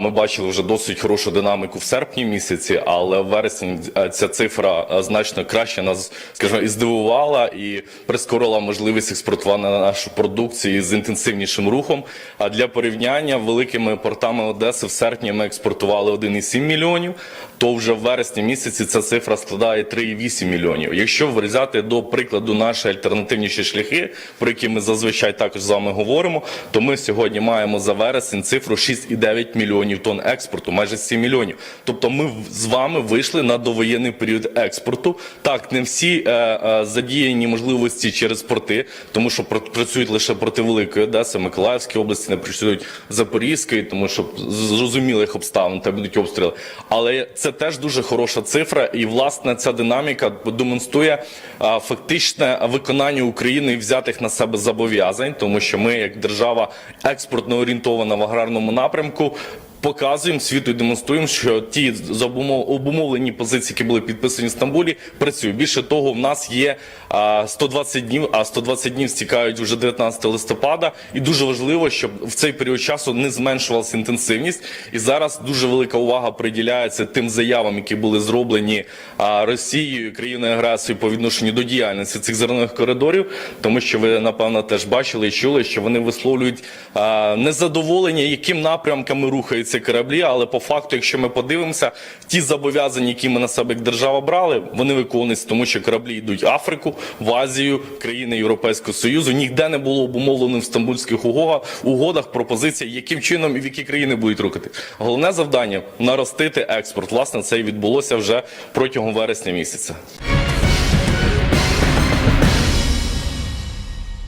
Ми бачили вже досить хорошу динаміку в серпні місяці, але в вересні е, ця цифра е, значно краще нас, скажімо, і здивувала і прискорила можливість експортувати нашу продукцію з інтенсивнішим рухом. А для порівняння великими портами Одеси в серпні ми експортували 1,7 мільйонів. То вже в вересні місяці ця цифра складає 3,8 мільйонів. Якщо взяти до прикладу наші альтернативніші шляхи, про які ми зазвичай також з вами говоримо, то ми сьогодні маємо за вересень цифру 6,9 мільйонів тонн експорту, майже 7 мільйонів. Тобто ми з вами вийшли на довоєнний період експорту. Так, не всі е, е, задіяні можливості через порти, тому що пр- працюють лише проти Великої Одеси, Миколаївської області, не працюють Запорізької, тому що з зрозумілих обставин там будуть обстріли. Але це теж дуже хороша цифра, і власне ця динаміка демонструє а, фактичне виконання України взятих на себе зобов'язань, тому що ми, як держава експортно орієнтована в аграрному напрямку. Показуємо світу і демонструємо, що ті обумовлені позиції, які були підписані в Стамбулі, працюють. Більше того, в нас є а, 120 днів, а 120 днів стікають вже 19 листопада. І дуже важливо, щоб в цей період часу не зменшувалася інтенсивність. І зараз дуже велика увага приділяється тим заявам, які були зроблені Росією, країною агресією по відношенню до діяльності цих зернових коридорів, тому що ви напевно теж бачили і чули, що вони висловлюють незадоволення, яким напрямками рухаються кораблі. Але по факту, якщо ми подивимося, ті зобов'язання, які ми на себе як держава брали, вони виконуються, тому що кораблі йдуть в Африку, в Азію, країни Європейського Союзу. Ніде не було обумовлено в стамбульських угодах пропозиція, яким чином і в які країни будуть рухати. Головне завдання наростити експорт. Власне, це і відбулося вже протягом вересня місяця.